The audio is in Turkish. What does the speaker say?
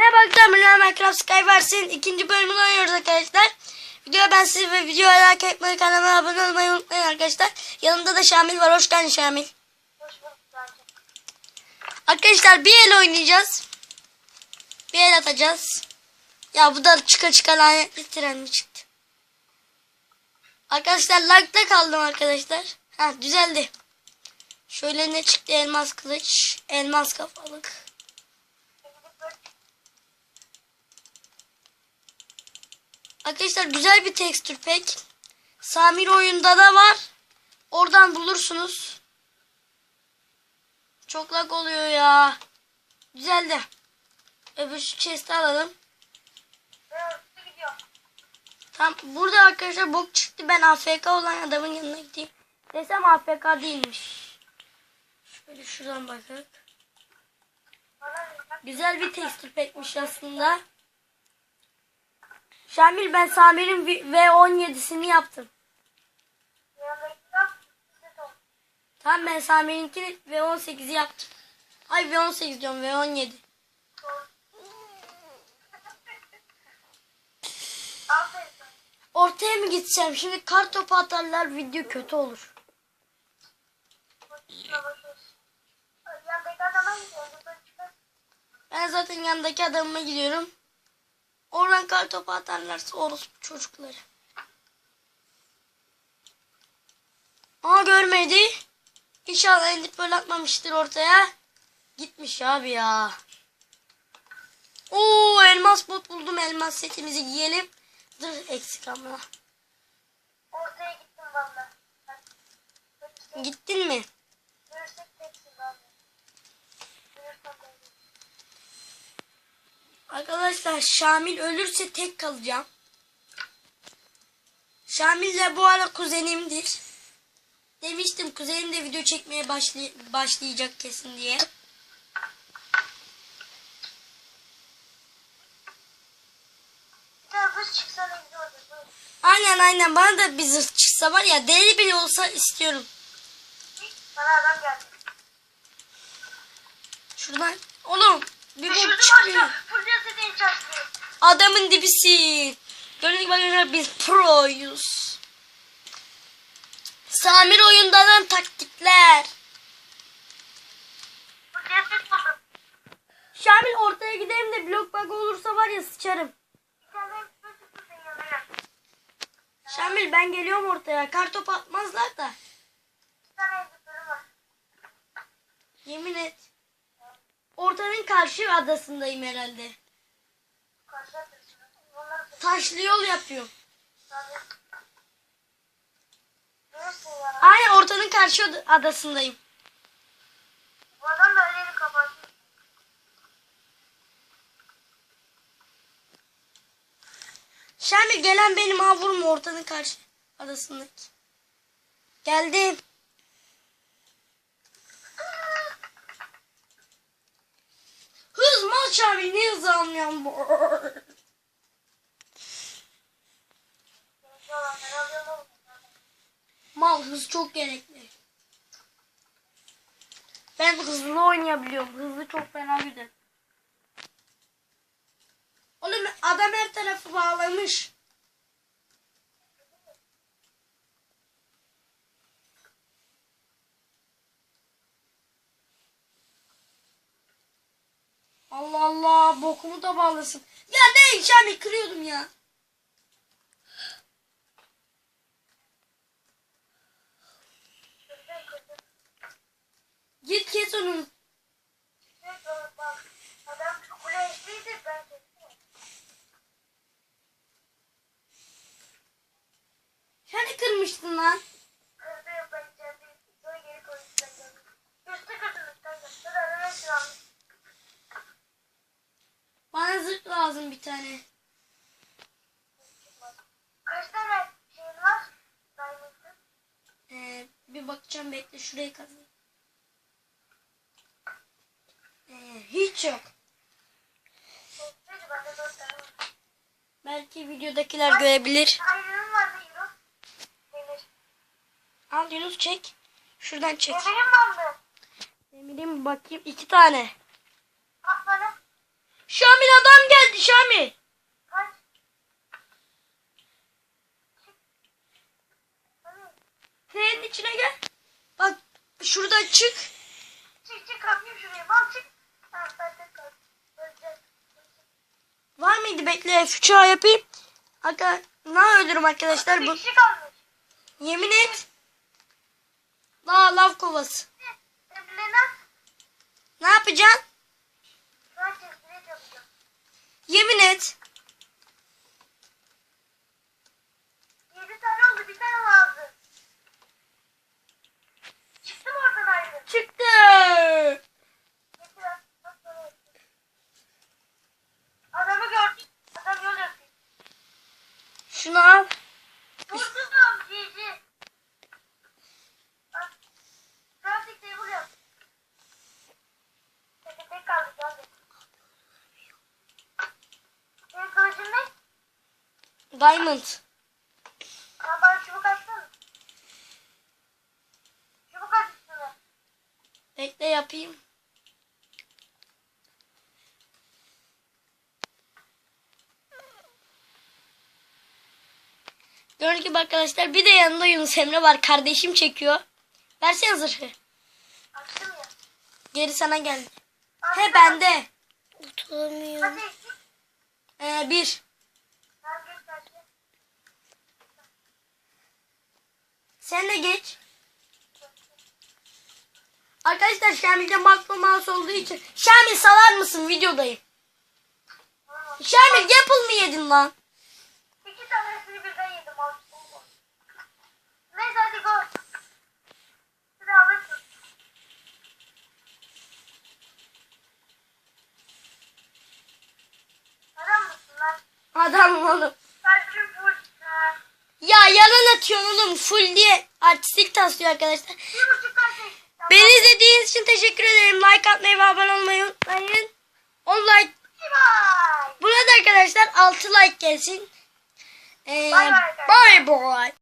Merhaba arkadaşlar ben Minecraft Skyverse'in ikinci bölümünü oynuyoruz arkadaşlar. Videoya ben siz ve videoya like etmeyi kanalıma abone olmayı unutmayın arkadaşlar. Yanımda da Şamil var. Hoş geldin Şamil. Arkadaşlar bir el oynayacağız. Bir el atacağız. Ya bu da çıka çıka lanetli tren mi çıktı? Arkadaşlar lagda kaldım arkadaşlar. Ha düzeldi. Şöyle ne çıktı? Elmas kılıç, elmas kafalık. Arkadaşlar güzel bir tekstür pek. Samir oyunda da var. Oradan bulursunuz. Çok lag oluyor ya. Güzeldi. Öbür şu chest'i alalım. Tam burada arkadaşlar bok çıktı. Ben AFK olan adamın yanına gideyim. Desem AFK değilmiş. Şöyle şuradan bakalım. Güzel bir tekstür pekmiş aslında. Şamil ben Samir'in V17'sini yaptım. Tamam ben Samir'inkini V18'i yaptım. Ay V18 diyorum V17. Aferin sana. Ortaya mı gideceğim? Şimdi kar topu atarlar video kötü olur. Yandaki. Ben zaten yanındaki adamıma gidiyorum. Oradan kar topu atarlarsa orospu çocukları. Aa görmedi. İnşallah endip böyle atmamıştır ortaya. Gitmiş abi ya. Oo elmas bot buldum. Elmas setimizi giyelim. Dur eksik ama. Ortaya gittim valla. Gittin mi? Görürsek teksin valla. Görürsem ben de. Arkadaşlar Şamil ölürse tek kalacağım. Şamil de bu ara kuzenimdir. Demiştim kuzenim de video çekmeye başlay başlayacak kesin diye. Aynen aynen bana da bir zırh çıksa var ya deli bile olsa istiyorum. Bana adam geldi. Şuradan oğlum bir bok çıkıyor. Adamın dibisi. Gördüğünüz gibi arkadaşlar biz proyuz. Samir oyundan taktikler. Şamil ortaya gidelim de blok bug olursa var ya sıçarım. Şamil ben geliyorum ortaya. Kartop atmazlar da. Yemin et. Ortanın karşı adasındayım herhalde. Karşı. Taşlı yol yapıyorum. Aynen ortanın karşı ad- adasındayım. Bu adam da elini kapatıyor. Şamil gelen benim ha vurma ortanın karşı adasındaki. Geldim. Hız mal Şamil ne hızı almıyorum bu. Gençli olanları alıyorum oğlum. Mal hız çok gerekli. Ben hızlı oynayabiliyorum. Hızlı çok fena güzel. Oğlum adam her tarafı bağlamış. Allah Allah bokumu da bağlasın. Ya ne Şami kırıyordum ya. Bakacağım bekle şurayı kazayım. Ee, hiç yok. Belki videodakiler görebilir. Al Yunus çek. Şuradan çek. Demirim vardı. Demir'im bakayım iki tane. Bana. Şamil adam geldi Şamil. Kaç. Çık. Hadi. Senin içine gel. Bak şurada çık. Çık çık kapıyım şuraya. Mal çık. Tamam. Öleceğiz. Var mıydı bekle fıçağı yapayım. Aga ne ölürüm arkadaşlar bu. Yemin et. La lav kovası. Ne yapacaksın? şu an tespit yapacağım. Yemin et. Yedi tane oldu. Bir tane lazım. Çıktım oradan ayrı. Çıktı. Getir lan. Bak böyle yapayım. Adamı gördüm. Adam yol yapıyor. Şunu al. Vurdum. Cici. Bak. Crafting table yap. Tek tek kaldık hadi. Senin kılıcın ne? Diamond. Ama bana çubuk atsana. Çubuk at üstüne. Bekle yapayım. Gördüğünüz gibi arkadaşlar bir de yanında Yunus Emre var. Kardeşim çekiyor. Versene zırhı. Açtım ya. Geri sana geldi. Açtım. He bende. Utanmıyorum. Hadi. Ee, bir. Ben geç kaçtım. Sen de geç. Arkadaşlar Şamil'de makro mouse olduğu için. Şamil salar mısın videodayım. Şamil Apple mı yedin lan? İki tanesini birden yedim. Neyse hadi go. Sıra alırsın. Adam mısın lan? Adam oğlum. Ya yalan atıyorsun oğlum. Full diye artistik taslıyor arkadaşlar. Beni izlediğiniz için teşekkür ederim. Like atmayı ve abone olmayı unutmayın. 10 like. Burada arkadaşlar 6 like gelsin. Ee, Bye bye bye bye.